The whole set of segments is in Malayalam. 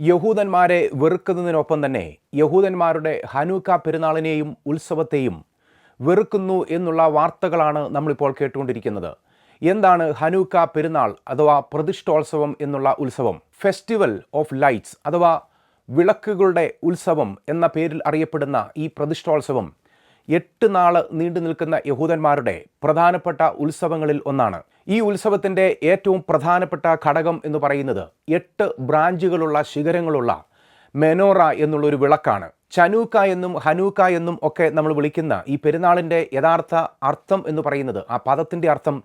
യഹൂദന്മാരെ വെറുക്കുന്നതിനൊപ്പം തന്നെ യഹൂദന്മാരുടെ ഹനൂക്ക പെരുന്നാളിനെയും ഉത്സവത്തെയും വെറുക്കുന്നു എന്നുള്ള വാർത്തകളാണ് നമ്മളിപ്പോൾ കേട്ടുകൊണ്ടിരിക്കുന്നത്. എന്താണ് ഹനൂക്ക പെരുന്നാൾ അഥവാ പ്രതിഷ്ഠോത്സവം എന്നുള്ള ഉത്സവം? ഫെസ്റ്റിവൽ ഓഫ് ലൈറ്റ്സ് അഥവാ വിളക്കുകളുടെ ഉത്സവം എന്ന പേരിൽ അറിയപ്പെടുന്ന ഈ പ്രതിഷ്ഠോത്സവം എട്ട് നാൾ നീണ്ടു നിൽക്കുന്ന യഹൂദന്മാരുടെ പ്രധാനപ്പെട്ട ഉത്സവങ്ങളിൽ ഒന്നാണ്. ഈ ഉത്സവത്തിന്റെ ഏറ്റവും പ്രധാനപ്പെട്ട ഘടകം എന്ന് പറയുന്നത് എട്ട് ബ്രാഞ്ചുകളുള്ള ശിഖരങ്ങളുള്ള മെനോറ എന്നുള്ളൊരു വിളക്കാണ്. ചനൂക്ക എന്നും ഹനൂക്ക എന്നും ഒക്കെ നമ്മൾ വിളിക്കുന്ന ഈ പെരുന്നാളിന്റെ യഥാർത്ഥ അർത്ഥം എന്ന് പറയുന്നത് ആ പദത്തിന്റെ അർത്ഥം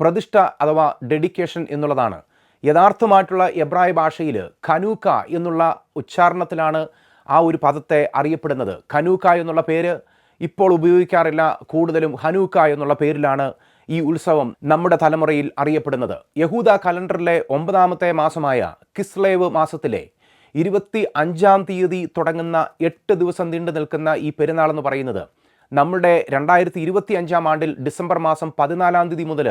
പ്രതിഷ്ഠ അഥവാ ഡെഡിക്കേഷൻ എന്നുള്ളതാണ്. യഥാർത്ഥമായിട്ടുള്ള എബ്രായ ഭാഷയിൽ ഖനൂക്ക എന്നുള്ള ഉച്ചാരണത്തിലാണ് ആ ഒരു പദത്തെ അറിയപ്പെടുന്നത്. ഖനൂക്ക എന്നുള്ള പേര് ഇപ്പോൾ ഉപയോഗിക്കാറില്ല. കൂടുതലും ഹനൂക്ക എന്നുള്ള പേരിലാണ് ഈ ഉത്സവം നമ്മുടെ തലമുറയിൽ അറിയപ്പെടുന്നത്. യഹൂദ കലണ്ടറിലെ ഒമ്പതാമത്തെ മാസമായ കിസ്ലേവ് മാസത്തിലെ ഇരുപത്തി അഞ്ചാം തീയതി തുടങ്ങുന്ന എട്ട് ദിവസം നീണ്ടു നിൽക്കുന്ന ഈ പെരുന്നാൾ എന്ന് പറയുന്നത് നമ്മുടെ രണ്ടായിരത്തി ഇരുപത്തി അഞ്ചാം ആണ്ടിൽ ഡിസംബർ മാസം പതിനാലാം തീയതി മുതൽ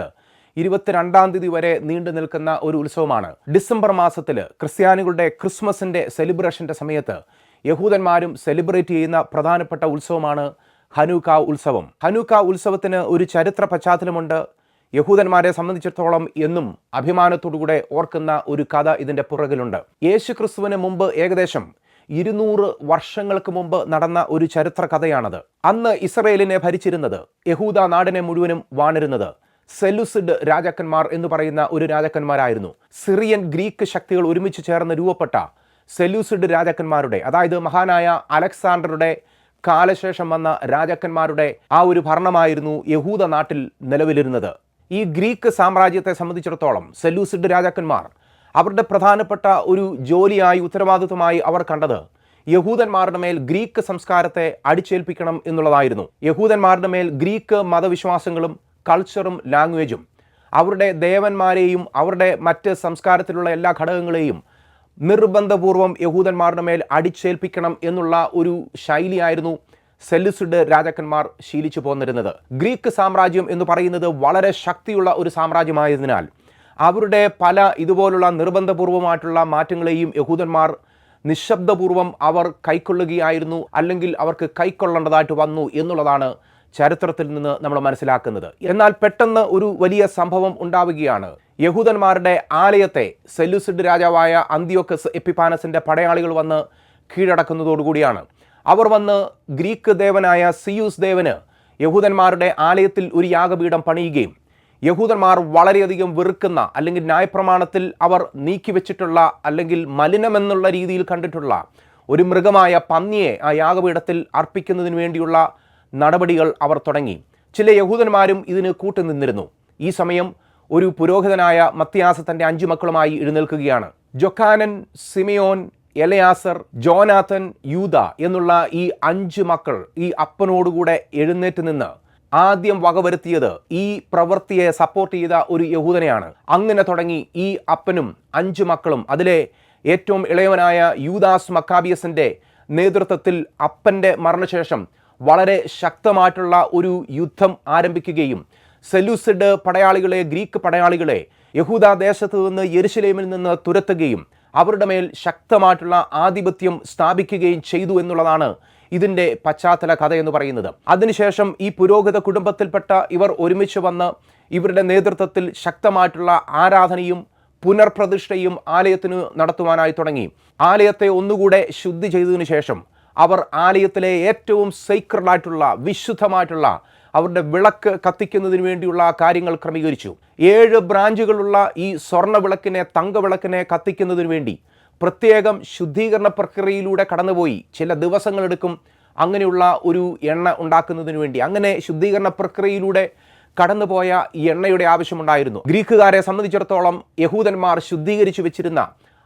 ഇരുപത്തിരണ്ടാം തീയതി വരെ നീണ്ടു നിൽക്കുന്ന ഒരു ഉത്സവമാണ്. ഡിസംബർ മാസത്തിൽ ക്രിസ്ത്യാനികളുടെ ക്രിസ്മസിന്റെ സെലിബ്രേഷന്റെ സമയത്ത് യഹൂദന്മാരും സെലിബ്രേറ്റ് ചെയ്യുന്ന പ്രധാനപ്പെട്ട ഉത്സവമാണ് ഹനൂക്ക ഉത്സവം. ഹനൂക്ക ഉത്സവത്തിന് ഒരു ചരിത്ര പശ്ചാത്തലമുണ്ട്. യഹൂദന്മാരെ സംബന്ധിച്ചിടത്തോളം എന്നും അഭിമാനത്തോടുകൂടെ ഓർക്കുന്ന ഒരു കഥ ഇതിന്റെ പുറകിലുണ്ട്. യേശു ക്രിസ്തുവിന് മുമ്പ് ഏകദേശം ഇരുന്നൂറ് വർഷങ്ങൾക്ക് മുമ്പ് നടന്ന ഒരു ചരിത്ര കഥയാണത്. അന്ന് ഇസ്രയേലിനെ ഭരിച്ചിരുന്നത് യഹൂദ നാടിനെ മുഴുവനും വാണിരുന്നത് സെലുസിഡ് രാജാക്കന്മാർ എന്ന് പറയുന്ന ഒരു രാജാക്കന്മാരായിരുന്നു. സിറിയൻ ഗ്രീക്ക് ശക്തികൾ ഒരുമിച്ച് ചേർന്ന് രൂപപ്പെട്ട സെലൂസിഡ് രാജാക്കന്മാരുടെ അതായത് മഹാനായ അലക്സാണ്ടറുടെ കാലശേഷം വന്ന രാജാക്കന്മാരുടെ ആ ഒരു ഭരണമായിരുന്നു യഹൂദ നാട്ടിൽ നിലവിലിരുന്നത്. ഈ ഗ്രീക്ക് സാമ്രാജ്യത്തെ സംബന്ധിച്ചിടത്തോളം സെലൂസിഡ് രാജാക്കന്മാർ അവരുടെ പ്രധാനപ്പെട്ട ഒരു ജോലിയായി ഉത്തരവാദിത്വമായി അവർ കണ്ടത് യഹൂദന്മാരുടെ മേൽ ഗ്രീക്ക് സംസ്കാരത്തെ അടിച്ചേൽപ്പിക്കണം എന്നുള്ളതായിരുന്നു. യഹൂദന്മാരുടെ മേൽ ഗ്രീക്ക് മതവിശ്വാസങ്ങളും കൾച്ചറും ലാംഗ്വേജും അവരുടെ ദേവന്മാരെയും അവരുടെ മറ്റ് സംസ്കാരത്തിലുള്ള എല്ലാ ഘടകങ്ങളെയും നിർബന്ധപൂർവം യഹൂദന്മാരുടെ മേൽ അടിച്ചേൽപ്പിക്കണം എന്നുള്ള ഒരു ശൈലിയായിരുന്നു സെല്ലുസിഡ് രാജാക്കന്മാർ ശീലിച്ചു പോന്നിരുന്നത്. ഗ്രീക്ക് സാമ്രാജ്യം എന്ന് പറയുന്നത് വളരെ ശക്തിയുള്ള ഒരു സാമ്രാജ്യമായതിനാൽ അവരുടെ പല ഇതുപോലുള്ള നിർബന്ധപൂർവമായിട്ടുള്ള മാറ്റങ്ങളെയും യഹൂദന്മാർ നിശബ്ദപൂർവം അവർ കൈക്കൊള്ളുകയായിരുന്നു അല്ലെങ്കിൽ അവർക്ക് കൈക്കൊള്ളേണ്ടതായിട്ട് വന്നു എന്നുള്ളതാണ് ചരിത്രത്തിൽ നിന്ന് നമ്മൾ മനസ്സിലാക്കുന്നത്. എന്നാൽ പെട്ടെന്ന് ഒരു വലിയ സംഭവം ഉണ്ടാവുകയാണ്. യഹൂദന്മാരുടെ ആലയത്തെ സെല്യൂസിഡ് രാജാവായ അന്ത്യോക്കസ് എപ്പിപ്പാനസിന്റെ പടയാളികൾ വന്ന് കീഴടക്കുന്നതോടുകൂടിയാണ് അവർ വന്ന് ഗ്രീക്ക് ദേവനായ സിയൂസ് ദേവന് യഹൂദന്മാരുടെ ആലയത്തിൽ ഒരു യാഗപീഠം പണിയുകയും യഹൂദന്മാർ വളരെയധികം വെറുക്കുന്ന അല്ലെങ്കിൽ ന്യായപ്രമാണത്തിൽ അവർ നീക്കിവെച്ചിട്ടുള്ള അല്ലെങ്കിൽ മലിനമെന്നുള്ള രീതിയിൽ കണ്ടിട്ടുള്ള ഒരു മൃഗമായ പന്നിയെ ആ യാഗപീഠത്തിൽ അർപ്പിക്കുന്നതിന് വേണ്ടിയുള്ള നടപടികൾ അവർ തുടങ്ങി. ചില യഹൂദന്മാരും ഇതിന് കൂട്ടുനിന്നിരുന്നു. ഈ സമയം ഒരു പുരോഹിതനായ മത്യാസ തന്റെ അഞ്ചു മക്കളുമായി എഴുന്നേൽക്കുകയാണ്. Johanan Simeon Eleazar Jonathan Judah എന്നുള്ള ഈ അഞ്ച് മക്കൾ ഈ അപ്പനോടുകൂടെ എഴുന്നേറ്റ് നിന്ന് ആദ്യം വകവരുത്തിയത് ഈ പ്രവൃത്തിയെ സപ്പോർട്ട് ചെയ്ത ഒരു യഹൂദനെയാണ്. അങ്ങനെ തുടങ്ങി ഈ അപ്പനും അഞ്ച് മക്കളും അതിലെ ഏറ്റവും ഇളയവനായ യൂദാസ് മക്കാബിയസിന്റെ നേതൃത്വത്തിൽ അപ്പന്റെ മരണശേഷം വളരെ ശക്തമായിട്ടുള്ള ഒരു യുദ്ധം ആരംഭിക്കുകയും സെലൂസിഡ് പടയാളികളെ ഗ്രീക്ക് പടയാളികളെ യഹൂദ ദേശത്ത് നിന്ന് യെരുശലേമിൽ നിന്ന് തുരത്തുകയും അവരുടെ മേൽ ശക്തമായിട്ടുള്ള ആധിപത്യം സ്ഥാപിക്കുകയും ചെയ്തു എന്നുള്ളതാണ് ഇതിന്റെ പശ്ചാത്തല കഥ എന്ന് പറയുന്നത്. അതിനുശേഷം ഈ പുരോഗത കുടുംബത്തിൽപ്പെട്ട ഇവർ ഒരുമിച്ച് വന്ന് ഇവരുടെ നേതൃത്വത്തിൽ ശക്തമായിട്ടുള്ള ആരാധനയും പുനർപ്രതിഷ്ഠയും ആലയത്തിന് നടത്തുവാനായി തുടങ്ങി. ആലയത്തെ ഒന്നുകൂടെ ശുദ്ധി ചെയ്തതിനു ശേഷം അവർ ആലയത്തിലെ ഏറ്റവും സൈക്രഡായിട്ടുള്ള വിശുദ്ധമായിട്ടുള്ള അവരുടെ വിളക്ക് കത്തിക്കുന്നതിന് വേണ്ടിയുള്ള കാര്യങ്ങൾ ക്രമീകരിച്ചു. ഏഴ് ബ്രാഞ്ചുകളുള്ള ഈ സ്വർണ വിളക്കിനെ തങ്കവിളക്കിനെ കത്തിക്കുന്നതിന് വേണ്ടി പ്രത്യേകം ശുദ്ധീകരണ പ്രക്രിയയിലൂടെ കടന്നുപോയി. ചില ദിവസങ്ങളെടുക്കും അങ്ങനെയുള്ള ഒരു എണ്ണ ഉണ്ടാക്കുന്നതിന് വേണ്ടി. അങ്ങനെ ശുദ്ധീകരണ പ്രക്രിയയിലൂടെ കടന്നുപോയ ഈ എണ്ണയുടെ ആവശ്യമുണ്ടായിരുന്നു. ഗ്രീക്കുകാരെ സംബന്ധിച്ചിടത്തോളം യഹൂദന്മാർ ശുദ്ധീകരിച്ചു വെച്ചിരുന്ന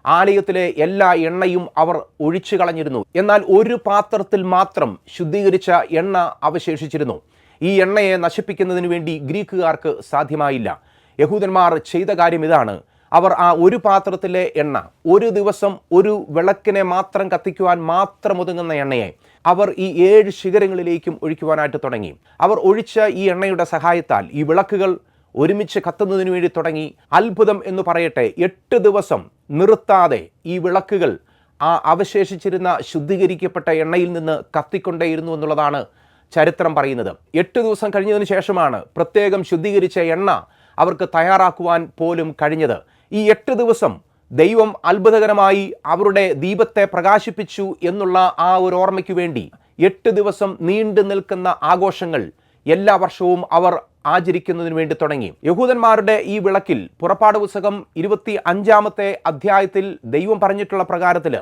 ആലയത്തിലെ എല്ലാ എണ്ണയും അവർ ഒഴിച്ചു കളഞ്ഞിരുന്നു. എന്നാൽ ഒരു പാത്രത്തിൽ മാത്രം ശുദ്ധീകരിച്ച എണ്ണ അവശേഷിച്ചിരുന്നു. ഈ എണ്ണയെ നശിപ്പിക്കുന്നതിന് വേണ്ടി ഗ്രീക്കുകാർക്ക് സാധ്യമായില്ല. യഹൂദന്മാർ ചെയ്ത കാര്യം ഇതാണ്. അവർ ആ ഒരു പാത്രത്തിലെ എണ്ണ ഒരു ദിവസം ഒരു വിളക്കിനെ മാത്രം കത്തിക്കുവാൻ മാത്രം ഒതുങ്ങുന്ന എണ്ണയെ അവർ ഈ ഏഴ് ശിഖരങ്ങളിലേക്കും ഒഴിക്കുവാനായിട്ട് തുടങ്ങി. അവർ ഒഴിച്ച ഈ എണ്ണയുടെ സഹായത്താൽ ഈ വിളക്കുകൾ ഒരുമിച്ച് കത്തുന്നതിന് വേണ്ടി തുടങ്ങി. അത്ഭുതം എന്ന് പറയട്ടെ എട്ട് ദിവസം നിർത്താതെ ഈ വിളക്കുകൾ ആ അവശേഷിച്ചിരുന്ന ശുദ്ധീകരിക്കപ്പെട്ട എണ്ണയിൽ നിന്ന് കത്തിക്കൊണ്ടേയിരുന്നു എന്നുള്ളതാണ് ചരിത്രം പറയുന്നത്. എട്ട് ദിവസം കഴിഞ്ഞതിന് ശേഷമാണ് പ്രത്യേകം ശുദ്ധീകരിച്ച എണ്ണ അവർക്ക് തയ്യാറാക്കുവാൻ പോലും കഴിഞ്ഞത്. ഈ എട്ട് ദിവസം ദൈവം അത്ഭുതകരമായി അവരുടെ ദീപത്തെ പ്രകാശിപ്പിച്ചു എന്നുള്ള ആ ഒരു ഓർമ്മയ്ക്ക് വേണ്ടി എട്ട് ദിവസം നീണ്ടു നിൽക്കുന്ന ആഘോഷങ്ങൾ എല്ലാ വർഷവും അവർ ആചരിക്കുന്നതിന് വേണ്ടി തുടങ്ങി. യഹൂദന്മാരുടെ ഈ വിളക്കിൽ പുറപ്പാട് പുസ്തകം ഇരുപത്തി അഞ്ചാമത്തെ അധ്യായത്തിൽ ദൈവം പറഞ്ഞിട്ടുള്ള പ്രകാരത്തിൽ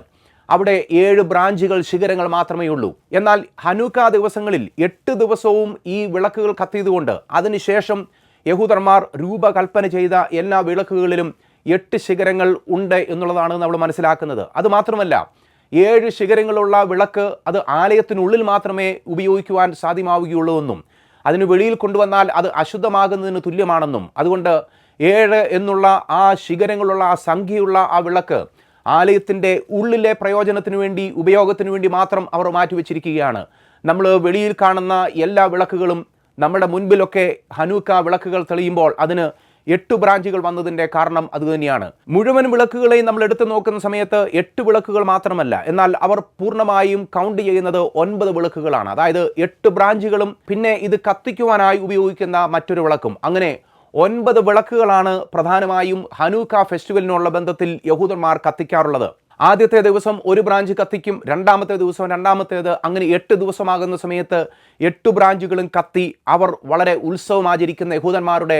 അവിടെ ഏഴ് ബ്രാഞ്ചുകൾ ശിഖരങ്ങൾ മാത്രമേ ഉള്ളൂ. എന്നാൽ ഹനൂക്ക ദിവസങ്ങളിൽ എട്ട് ദിവസവും ഈ വിളക്കുകൾ കത്തിയതുകൊണ്ട് അതിനുശേഷം യഹൂദന്മാർ രൂപകൽപ്പന ചെയ്ത എല്ലാ വിളക്കുകളിലും എട്ട് ശിഖരങ്ങൾ ഉണ്ട് എന്നുള്ളതാണ് നമ്മൾ മനസ്സിലാക്കുന്നത്. അതുമാത്രമല്ല ഏഴ് ശിഖരങ്ങളുള്ള വിളക്ക് അത് ആലയത്തിനുള്ളിൽ മാത്രമേ ഉപയോഗിക്കുവാൻ സാധ്യമാവുകയുള്ളൂ എന്നും അതിന് വെളിയിൽ കൊണ്ടുവന്നാൽ അത് അശുദ്ധമാകുന്നതിന് തുല്യമാണെന്നും അതുകൊണ്ട് ഏഴ് എന്നുള്ള ആ ശിഖരങ്ങളുള്ള ആ സംഖ്യയുള്ള ആ വിളക്ക് ആലയത്തിന്റെ ഉള്ളിലെ പ്രയോജനത്തിന് വേണ്ടി ഉപയോഗത്തിന് വേണ്ടി മാത്രം അവർ മാറ്റിവെച്ചിരിക്കുകയാണ്. നമ്മൾ വെളിയിൽ കാണുന്ന എല്ലാ വിളക്കുകളും നമ്മുടെ മുൻപിലൊക്കെ ഹനൂക്ക വിളക്കുകൾ തെളിയുമ്പോൾ അതിന് എട്ട് ബ്രാഞ്ചുകൾ വന്നതിന്റെ കാരണം അതുതന്നെയാണ്. മുഴുവൻ വിളക്കുകളെയും നമ്മൾ എടുത്തു നോക്കുന്ന സമയത്ത് എട്ട് വിളക്കുകൾ മാത്രമല്ല എന്നാൽ അവർ പൂർണമായും കൗണ്ട് ചെയ്യുന്നത് ഒൻപത് വിളക്കുകളാണ്. അതായത് എട്ട് ബ്രാഞ്ചുകളും പിന്നെ ഇത് കത്തിക്കുവാനായി ഉപയോഗിക്കുന്ന മറ്റൊരു വിളക്കും. അങ്ങനെ ഒൻപത് വിളക്കുകളാണ് പ്രധാനമായും ഹനൂക്ക ഫെസ്റ്റിവലിനുള്ള ബന്ധത്തിൽ യഹൂദന്മാർ കത്തിക്കാറുള്ളത്. ആദ്യത്തെ ദിവസം ഒരു ബ്രാഞ്ച് കത്തിക്കും രണ്ടാമത്തെ ദിവസം രണ്ടാമത്തേത് അങ്ങനെ എട്ട് ദിവസമാകുന്ന സമയത്ത് എട്ട് ബ്രാഞ്ചുകളും കത്തി അവർ വളരെ ഉത്സവം ആചരിക്കുന്ന യഹൂദന്മാരുടെ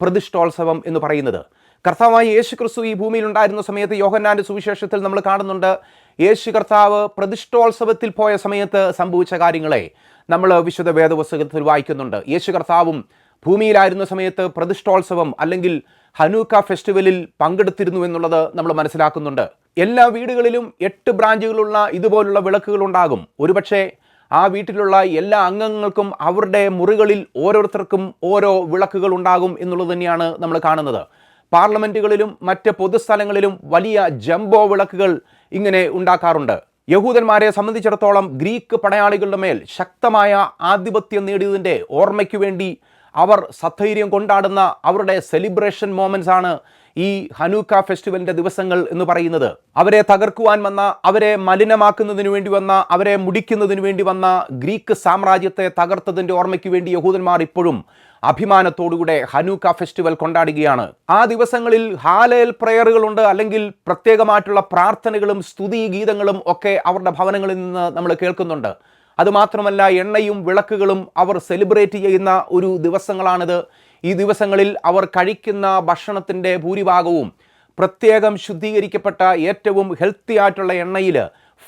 പ്രതിഷ്ഠോത്സവം എന്ന് പറയുന്നത്. കർത്താവായ യേശു ക്രിസ്തു ഈ ഭൂമിയിൽ ഉണ്ടായിരുന്ന സമയത്ത് യോഹന്നാന്റെ സുവിശേഷത്തിൽ നമ്മൾ കാണുന്നുണ്ട്. യേശു കർത്താവ് പ്രതിഷ്ഠോത്സവത്തിൽ പോയ സമയത്ത് സംഭവിച്ച കാര്യങ്ങളെ നമ്മൾ വിശുദ്ധ വേദപുസ്തകത്തിൽ വായിക്കുന്നുണ്ട്. യേശു കർത്താവും ഭൂമിയിലായിരുന്ന സമയത്ത് പ്രതിഷ്ഠോത്സവം അല്ലെങ്കിൽ ഹനൂക്ക ഫെസ്റ്റിവലിൽ പങ്കെടുത്തിരുന്നു എന്നുള്ളത് നമ്മൾ മനസ്സിലാക്കുന്നുണ്ട്. എല്ലാ വീടുകളിലും എട്ട് ബ്രാഞ്ചുകളുള്ള ഇതുപോലുള്ള വിളക്കുകൾ ഉണ്ടാകും. ഒരുപക്ഷെ ആ വീട്ടിലുള്ള എല്ലാ അംഗങ്ങൾക്കും അവരുടെ മുറികളിൽ ഓരോരുത്തർക്കും ഓരോ വിളക്കുകൾ ഉണ്ടാകും എന്നുള്ളത് തന്നെയാണ് നമ്മൾ കാണുന്നത്. പാർലമെന്റുകളിലും മറ്റ് പൊതുസ്ഥലങ്ങളിലും വലിയ ജംബോ വിളക്കുകൾ ഇങ്ങനെ ഉണ്ടാക്കാറുണ്ട്. യഹൂദന്മാരെ സംബന്ധിച്ചിടത്തോളം ഗ്രീക്ക് പടയാളികളുടെ മേൽ ശക്തമായ ആധിപത്യം നേടിയതിന്റെ ഓർമ്മയ്ക്ക് വേണ്ടി അവർ സധൈര്യം കൊണ്ടാടുന്ന അവരുടെ സെലിബ്രേഷൻ മോമെന്റ്സ് ആണ് ഈ ഹനൂക്ക ഫെസ്റ്റിവലിന്റെ ദിവസങ്ങൾ എന്ന് പറയുന്നത് അവരെ തകർക്കുവാൻ വന്ന അവരെ മലിനമാക്കുന്നതിന് വേണ്ടി വന്ന അവരെ മുടിക്കുന്നതിന് വേണ്ടി വന്ന ഗ്രീക്ക് സാമ്രാജ്യത്തെ തകർത്തതിന്റെ ഓർമ്മയ്ക്ക് വേണ്ടി യഹൂദന്മാർ ഇപ്പോഴും അഭിമാനത്തോടുകൂടെ ഹനൂക്ക ഫെസ്റ്റിവൽ കൊണ്ടാടുകയാണ്. ആ ദിവസങ്ങളിൽ ഹാലേൽ പ്രയറുകളുണ്ട് അല്ലെങ്കിൽ പ്രത്യേകമായിട്ടുള്ള പ്രാർത്ഥനകളും സ്തുതി ഗീതങ്ങളും ഒക്കെ അവരുടെ ഭവനങ്ങളിൽ നിന്ന് നമ്മൾ കേൾക്കുന്നുണ്ട്. അതുമാത്രമല്ല എണ്ണയും വിളക്കുകളും അവർ സെലിബ്രേറ്റ് ചെയ്യുന്ന ഒരു ദിവസങ്ങളാണിത്. ഈ ദിവസങ്ങളിൽ അവർ കഴിക്കുന്ന ഭക്ഷണത്തിന്റെ ഭൂരിഭാഗവും പ്രത്യേകം ശുദ്ധീകരിക്കപ്പെട്ട ഏറ്റവും ഹെൽത്തി ആയിട്ടുള്ള എണ്ണയിൽ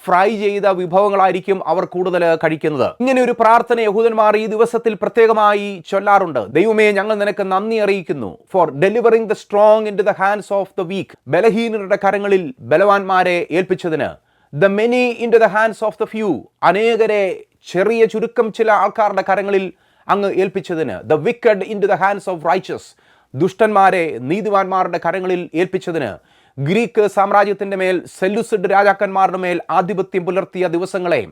ഫ്രൈ ചെയ്ത വിഭവങ്ങളായിരിക്കും അവർ കൂടുതൽ കഴിക്കുന്നത്. ഇങ്ങനെ ഒരു പ്രാർത്ഥന യഹൂദന്മാർ ഈ ദിവസത്തിൽ പ്രത്യേകമായി ചൊല്ലാറുണ്ട്. ദൈവമേ ഞങ്ങൾ നിനക്ക് നന്ദി അറിയിക്കുന്നു for delivering the strong into the hands of the weak ബലഹീനരുടെ കരങ്ങളിൽ ബലവാന്മാരെ ഏൽപ്പിച്ചതിന്. The many into the hands of the few അനേകരെ ചെറിയ ചുരുക്കം ചില ആൾക്കാരുടെ കരങ്ങളിൽ അങ്ങ് ഏൽപ്പിച്ചതിന്. The wicked into the hands of righteous ദുഷ്ടന്മാരെ നീതിവാന്മാരുടെ കരങ്ങളിൽ ഏൽപ്പിച്ചതിന്. ഗ്രീക്ക് സാമ്രാജ്യത്തിന്റെ മേൽ സെല്ലുസിഡ് രാജാക്കന്മാരുടെ മേൽ ആധിപത്യം പുലർത്തിയ ദിവസങ്ങളെ.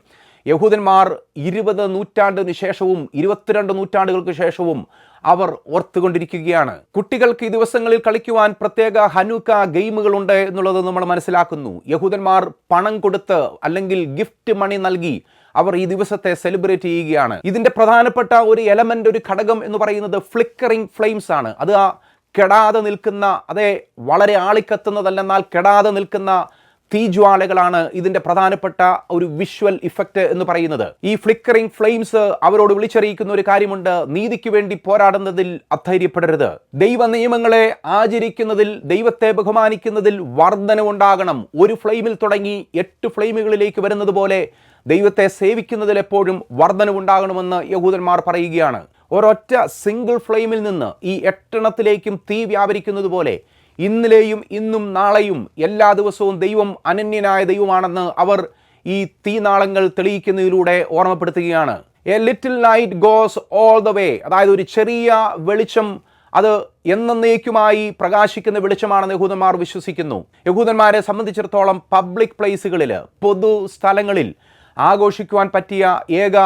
യഹൂദന്മാർ ഇരുപത് നൂറ്റാണ്ടിന് ശേഷവും ഇരുപത്തിരണ്ട് നൂറ്റാണ്ടുകൾക്ക് ശേഷവും അവർ ഓർത്തുകൊണ്ടിരിക്കുകയാണ്. കുട്ടികൾക്ക് ഈ ദിവസങ്ങളിൽ കളിക്കുവാൻ പ്രത്യേക ഹനൂക്ക ഗെയിമുകളുണ്ട് എന്നുള്ളത് നമ്മൾ മനസ്സിലാക്കുന്നു. യഹൂദന്മാർ പണം കൊടുത്ത് അല്ലെങ്കിൽ ഗിഫ്റ്റ് മണി നൽകി അവർ ഈ ദിവസത്തെ സെലിബ്രേറ്റ് ചെയ്യുകയാണ്. ഇതിന്റെ പ്രധാനപ്പെട്ട ഒരു എലമെന്റ് ഒരു ഘടകം എന്ന് പറയുന്നത് ഫ്ലിക്കറിംഗ് ഫ്ലെയിംസ് ആണ്. അത് ആ കെടാതെ നിൽക്കുന്ന അതെ വളരെ ആളിക്കത്തുന്നതല്ലെന്നാൽ കെടാതെ നിൽക്കുന്ന തീജ്വാലകളാണ് ഇതിന്റെ പ്രധാനപ്പെട്ട ഒരു വിഷ്വൽ ഇഫക്റ്റ് എന്ന് പറയുന്നത്. ഈ ഫ്ലിക്കറിംഗ് ഫ്ലെയിംസ് അവരോട് വിളിച്ചറിയിക്കുന്ന ഒരു കാര്യമുണ്ട്. നീതിക്ക് വേണ്ടി പോരാടുന്നതിൽ അധൈര്യപ്പെടരുത്. ദൈവ നിയമങ്ങളെ ആചരിക്കുന്നതിൽ ദൈവത്തെ ബഹുമാനിക്കുന്നതിൽ വർധനവുണ്ടാകണം. ഒരു ഫ്ലെയിമിൽ തുടങ്ങി എട്ട് ഫ്ലെയിമുകളിലേക്ക് വരുന്നത് പോലെ ദൈവത്തെ സേവിക്കുന്നതിൽ എപ്പോഴും വർധനവുണ്ടാകണമെന്ന് യഹൂദന്മാർ പറയുകയാണ്. ഒരൊറ്റ സിംഗിൾ ഫ്ലെയിമിൽ നിന്ന് ഈ എട്ടെണ്ണത്തിലേക്കും തീ വ്യാപരിക്കുന്നത് പോലെ ഇന്നലെയും ഇന്നും നാളെയും എല്ലാ ദിവസവും ദൈവം അനന്യനായ ദൈവമാണെന്ന് അവർ ഈ തീനാളങ്ങൾ തെളിയിക്കുന്നതിലൂടെ ഓർമ്മപ്പെടുത്തുകയാണ്. A little light goes all the way അതായത് ഒരു ചെറിയ വെളിച്ചം അത് എന്നേക്കുമായി പ്രകാശിക്കുന്ന വെളിച്ചമാണെന്ന് യഹൂദന്മാർ വിശ്വസിക്കുന്നു. യഹൂദന്മാരെ സംബന്ധിച്ചിടത്തോളം പബ്ലിക് പ്ലേസുകളിൽ പൊതു സ്ഥലങ്ങളിൽ ആഘോഷിക്കുവാൻ പറ്റിയ ഏക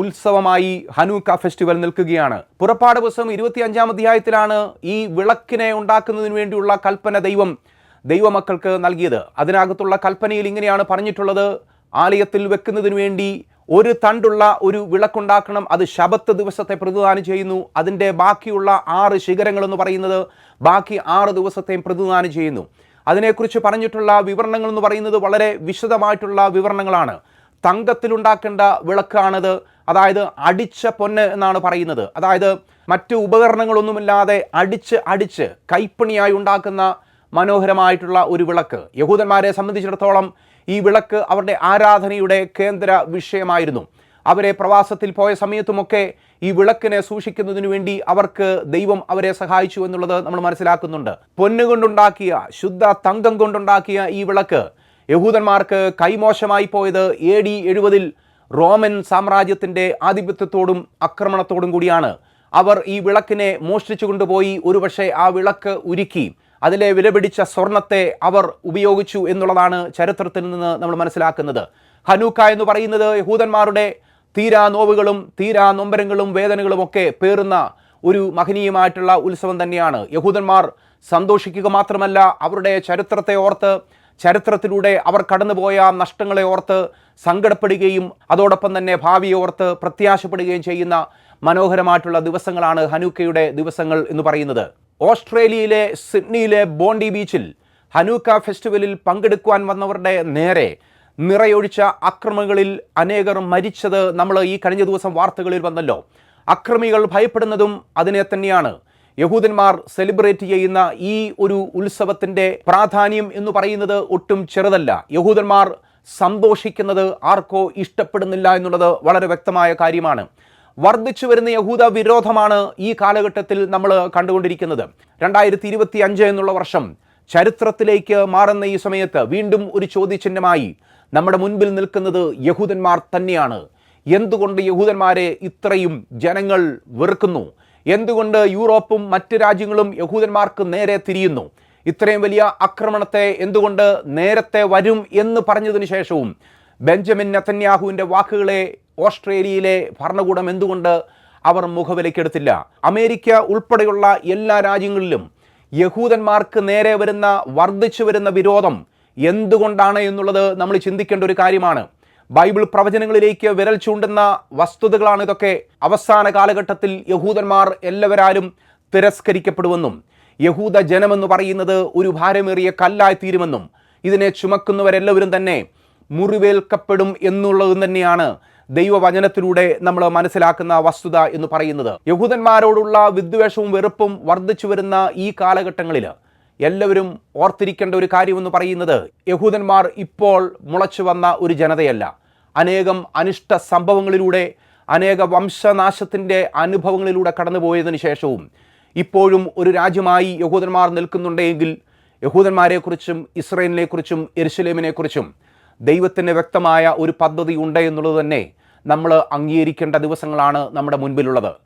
ഉത്സവമായി ഹനൂക്ക ഫെസ്റ്റിവൽ നിൽക്കുകയാണ്. പുറപ്പാട് പുസ്തകം ഇരുപത്തി അഞ്ചാം അധ്യായത്തിലാണ് ഈ വിളക്കിനെ ഉണ്ടാക്കുന്നതിന് വേണ്ടിയുള്ള കൽപ്പന ദൈവം ദൈവമക്കൾക്ക് നൽകിയത്. അതിനകത്തുള്ള കൽപ്പനയിൽ ഇങ്ങനെയാണ് പറഞ്ഞിട്ടുള്ളത്. ആലയത്തിൽ വെക്കുന്നതിന് വേണ്ടി ഒരു തണ്ടുള്ള ഒരു വിളക്കുണ്ടാക്കണം. അത് ശബത്ത് ദിവസത്തെ പ്രതിദാനം ചെയ്യുന്നു. അതിന്റെ ബാക്കിയുള്ള ആറ് ശിഖരങ്ങൾ എന്ന് പറയുന്നത് ബാക്കി ആറ് ദിവസത്തെയും പ്രതിദാനം ചെയ്യുന്നു. അതിനെക്കുറിച്ച് പറഞ്ഞിട്ടുള്ള വിവരണങ്ങൾ എന്ന് പറയുന്നത് വളരെ വിശദമായിട്ടുള്ള വിവരണങ്ങളാണ്. തങ്കത്തിലുണ്ടാക്കേണ്ട വിളക്കാണത്. അതായത് അടിച്ച പൊന്ന് എന്നാണ് പറയുന്നത്. അതായത് മറ്റു ഉപകരണങ്ങളൊന്നുമില്ലാതെ അടിച്ച് അടിച്ച് കൈപ്പണിയായി ഉണ്ടാക്കുന്ന മനോഹരമായിട്ടുള്ള ഒരു വിളക്ക്. യഹൂദന്മാരെ സംബന്ധിച്ചിടത്തോളം ഈ വിളക്ക് അവരുടെ ആരാധനയുടെ കേന്ദ്ര വിഷയമായിരുന്നു. അവരെ പ്രവാസത്തിൽ പോയ സമയത്തുമൊക്കെ ഈ വിളക്കിനെ സൂക്ഷിക്കുന്നതിനു വേണ്ടി അവർക്ക് ദൈവം അവരെ സഹായിച്ചു എന്നുള്ളത് നമ്മൾ മനസ്സിലാക്കുന്നുണ്ട്. പൊന്നുകൊണ്ടുണ്ടാക്കിയ ശുദ്ധ തങ്കം കൊണ്ടുണ്ടാക്കിയ ഈ വിളക്ക് യഹൂദന്മാർക്ക് കൈമോശമായി പോയത് എ ഡി എഴുപതിൽ റോമൻ സാമ്രാജ്യത്തിന്റെ ആധിപത്യത്തോടും ആക്രമണത്തോടും കൂടിയാണ്. അവർ ഈ വിളക്കിനെ മോഷ്ടിച്ചു കൊണ്ടുപോയി. ഒരുപക്ഷെ ആ വിളക്ക് ഉരുക്കി. അതിലെ വിലപിടിച്ച സ്വർണത്തെ അവർ ഉപയോഗിച്ചു എന്നുള്ളതാണ് ചരിത്രത്തിൽ നിന്ന് നമ്മൾ മനസ്സിലാക്കുന്നത്. ഹനൂക്ക എന്ന് പറയുന്നത് യഹൂദന്മാരുടെ തീരാ നോവുകളും തീരാ നൊമ്പരങ്ങളും വേദനകളും ഒക്കെ പേറുന്ന ഒരു മഹനീയമായിട്ടുള്ള ഉത്സവം തന്നെയാണ്. യഹൂദന്മാർ സന്തോഷിക്കുക മാത്രമല്ല അവരുടെ ചരിത്രത്തെ ഓർത്ത് ചരിത്രത്തിലൂടെ അവർ കടന്നുപോയ നഷ്ടങ്ങളെ ഓർത്ത് സങ്കടപ്പെടുകയും അതോടൊപ്പം തന്നെ ഭാവിയെ ഓർത്ത് പ്രത്യാശപ്പെടുകയും ചെയ്യുന്ന മനോഹരമായിട്ടുള്ള ദിവസങ്ങളാണ് ഹനൂക്കയുടെ ദിവസങ്ങൾ എന്ന് പറയുന്നത്. ഓസ്ട്രേലിയയിലെ സിഡ്നിയിലെ ബോണ്ടി ബീച്ചിൽ ഹനൂക്ക ഫെസ്റ്റിവലിൽ പങ്കെടുക്കുവാൻ വന്നവരുടെ നേരെ നിറയൊഴിച്ച അക്രമങ്ങളിൽ അനേകർ മരിച്ചത് നമ്മൾ ഈ കഴിഞ്ഞ ദിവസം വാർത്തകളിൽ വന്നല്ലോ. അക്രമികൾ ഭയപ്പെടുന്നതും അതിനെ തന്നെയാണ്. യഹൂദന്മാർ സെലിബ്രേറ്റ് ചെയ്യുന്ന ഈ ഒരു ഉത്സവത്തിന്റെ പ്രാധാന്യം എന്ന് പറയുന്നത് ഒട്ടും ചെറുതല്ല. യഹൂദന്മാർ സന്തോഷിക്കുന്നത് ആർക്കോ ഇഷ്ടപ്പെടുന്നില്ല എന്നുള്ളത് വളരെ വ്യക്തമായ കാര്യമാണ്. വർദ്ധിച്ചു വരുന്ന യഹൂദ വിരോധമാണ് ഈ കാലഘട്ടത്തിൽ നമ്മൾ കണ്ടുകൊണ്ടിരിക്കുന്നത്. രണ്ടായിരത്തി ഇരുപത്തി അഞ്ച് എന്നുള്ള വർഷം ചരിത്രത്തിലേക്ക് മാറുന്ന ഈ സമയത്ത് വീണ്ടും ഒരു ചോദ്യചിഹ്നമായി നമ്മുടെ മുൻപിൽ നിൽക്കുന്നത് യഹൂദന്മാർ തന്നെയാണ്. എന്തുകൊണ്ട് യഹൂദന്മാരെ ഇത്രയും ജനങ്ങൾ വെറുക്കുന്നു? എന്തുകൊണ്ട് യൂറോപ്പും മറ്റ് രാജ്യങ്ങളും യഹൂദന്മാർക്ക് നേരെ തിരിയുന്നു? ഇത്രയും വലിയ ആക്രമണത്തെ എന്തുകൊണ്ട് നേരത്തെ വരും എന്ന് പറഞ്ഞതിന് ശേഷവും ബെഞ്ചമിൻ നത്തന്യാഹുവിന്റെ വാക്കുകളെ ഓസ്ട്രേലിയയിലെ ഭരണകൂടം എന്തുകൊണ്ട് അവർ മുഖവിലക്കെടുത്തില്ല അമേരിക്ക ഉൾപ്പെടെയുള്ള എല്ലാ രാജ്യങ്ങളിലും യഹൂദന്മാർക്ക് നേരെ വരുന്ന വർദ്ധിച്ചു വരുന്ന വിരോധം എന്തുകൊണ്ടാണ് എന്നുള്ളത് നമ്മൾ ചിന്തിക്കേണ്ട ഒരു കാര്യമാണ്. ബൈബിൾ പ്രവചനങ്ങളിലേക്ക് വിരൽ ചൂണ്ടുന്ന വസ്തുതകളാണ് ഇതൊക്കെ. അവസാന കാലഘട്ടത്തിൽ യഹൂദന്മാർ എല്ലാവരാലും തിരസ്കരിക്കപ്പെടുമെന്നും യഹൂദ ജനമെന്ന് പറയുന്നത് ഒരു ഭാരമേറിയ കല്ലായി തീരുമെന്നും ഇതിനെ ചുമക്കുന്നവരെല്ലാവരും തന്നെ മുറിവേൽക്കപ്പെടും എന്നുള്ളതും തന്നെയാണ് ദൈവവചനത്തിലൂടെ നമ്മൾ മനസ്സിലാക്കുന്ന വസ്തുത എന്ന് പറയുന്നത്. യഹൂദന്മാരോടുള്ള വിദ്വേഷവും വെറുപ്പും വർദ്ധിച്ചു വരുന്ന ഈ കാലഘട്ടങ്ങളിൽ എല്ലാവരും ഓർത്തിരിക്കേണ്ട ഒരു കാര്യമെന്ന് പറയുന്നത് യഹൂദന്മാർ ഇപ്പോൾ മുളച്ചു വന്ന ഒരു ജനതയല്ല. അനേകം അനിഷ്ട സംഭവങ്ങളിലൂടെ അനേക വംശനാശത്തിന്റെ അനുഭവങ്ങളിലൂടെ കടന്നുപോയതിനു ശേഷവും ഇപ്പോഴും ഒരു രാജ്യമായി യഹൂദന്മാർ നിൽക്കുന്നുണ്ടെങ്കിൽ യഹൂദന്മാരെക്കുറിച്ചും ഇസ്രയേലിനെക്കുറിച്ചും എരുസലേമിനെക്കുറിച്ചും ദൈവത്തിന് വ്യക്തമായ ഒരു പദ്ധതി ഉണ്ട് എന്നുള്ളത് തന്നെ നമ്മൾ അംഗീകരിക്കേണ്ട ദിവസങ്ങളാണ് നമ്മുടെ മുൻപിലുള്ളത്.